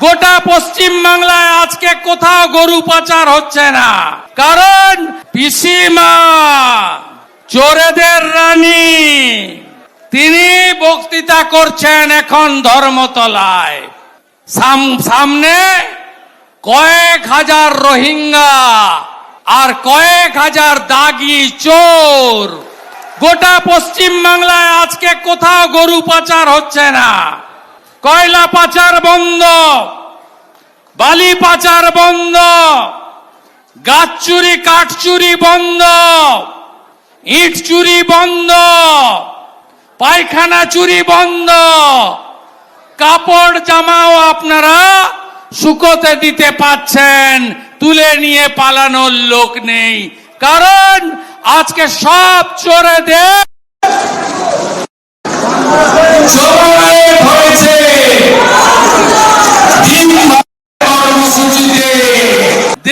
গোটা পশ্চিম বাংলায় আজকে কোথাও গরু পাচার হচ্ছে না। কারণ পিসিমা, চোরেদের রানী, তিনি বক্তৃতা করছেন এখন ধর্মতলায়। সাম- সামনে কয়েক হাজার রোহিঙ্গা আর কয়েক হাজার দাগি চোর। গোটা পশ্চিম বাংলায় আজকে কোথাও গরু পাচার হচ্ছে না। কয়লা পাচার বন্ধ, বালি পাচার বন্ধ, গাছ চুরি, কাঠ চুরি বন্ধ, ইট চুরি বন্ধ, পায়খানা চুরি বন্ধ, কাপড় জামাও আপনারা শুকোতে দিতে পাচ্ছেন, তুলে নিয়ে পালানোর লোক নেই। কারণ আজকে সব চোরে চোরেদের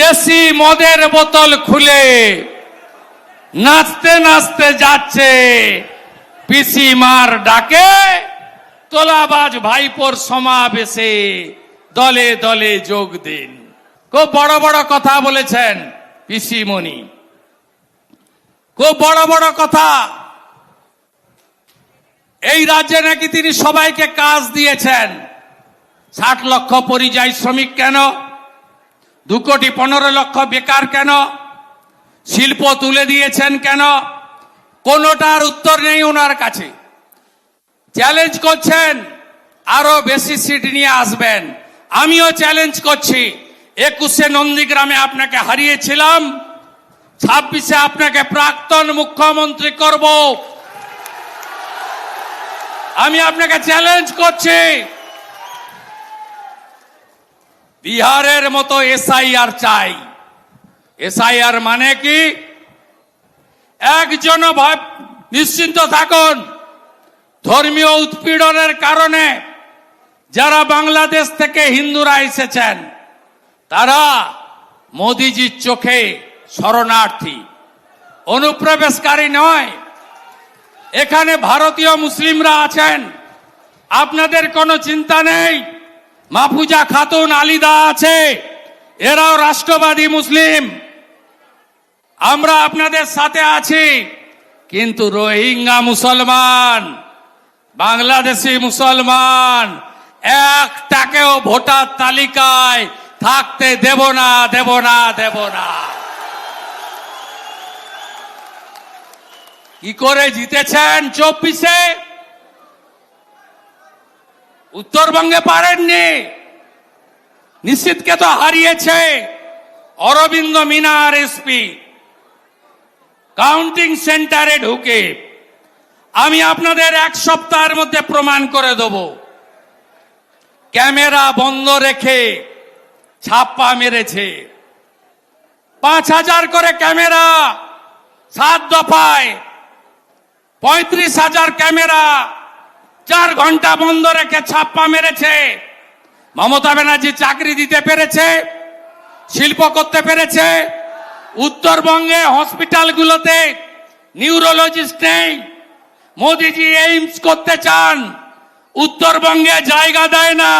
দেশি মদের বোতল খুলে নাচতে নাচতে যাচ্ছে। পিসি মার ডাকে তোলাবাজ ভাইপোর সমাবেশে দলে দলে যোগ দিন। খুব বড় বড় কথা বলেছেন পিসিমণি। খুব বড় বড় কথা। এই রাজ্যে নাকি তিনি সবাইকে কাজ দিয়েছেন। ষাট লক্ষ পরিযায়ী শ্রমিক কেন? দু কোটি পনেরো লক্ষ বেকার কেন? শিল্প তুলে দিয়েছেন কেন? কোনোটার উত্তর নেই ওনার কাছে। চ্যালেঞ্জ করছেন, আরও বেশি সিট নিয়ে আসবেন। আমিও চ্যালেঞ্জ করছি। একুশে নন্দীগ্রামে আপনাকে হারিয়েছিলাম। ছাব্বিশে আপনাকে প্রাক্তন মুখ্যমন্ত্রী করব। আমি আপনাকে চ্যালেঞ্জ করছি। বিহারের মতো এসআইআর চাই। এসআইআর মানে কি? একজন ভাব, নিশ্চিন্ত থাকুন। ধর্মীয় উৎপীড়নের কারণে যারা বাংলাদেশ থেকে হিন্দুরা এসেছেন, তারা মোদিজির চোখে শরণার্থী। অনুপ্রবেশকারী নয়। এখানে ভারতীয় মুসলিমরা আছেন। আপনাদের কোনো চিন্তা নেই? মাহফুজা খাতুন আলিদা আছে। এরাও রাষ্ট্রবাদী মুসলিম। আমরা আপনাদের সাথে আছি, কিন্তু রোহিঙ্গা মুসলমান, বাংলাদেশি মুসলমান, একটাকেও ভোটার তালিকায় থাকতে দেব না দেব না দেব না। কি করে জিতেছেন চব্বিশে? উত্তরবঙ্গে পারেননি। নিশ্চিতকে তো হারিয়েছে অরবিন্দ মিনার এসপি। কাউন্টিং সেন্টারে ঢুকে আমি আপনাদের এক সপ্তাহের মধ্যে প্রমাণ করে দেব। ক্যামেরা বন্ধ রেখে ছাপ্পা মেরেছে। পাঁচ হাজার করে ক্যামেরা সাত দফায়, পঁয়ত্রিশ হাজার ক্যামেরা চার ঘণ্টা বন্ধ রেখে ছাপ্পা মেরেছে। মমতা ব্যানার্জি চাকরি দিতে পেরেছে, শিল্প করতে পেরেছে, উত্তরবঙ্গে হসপিটালগুলোতে নিউরোলজিস্ট নেই। মোদিজি এইমস করতে চান, উত্তরবঙ্গে জায়গা দেয় না।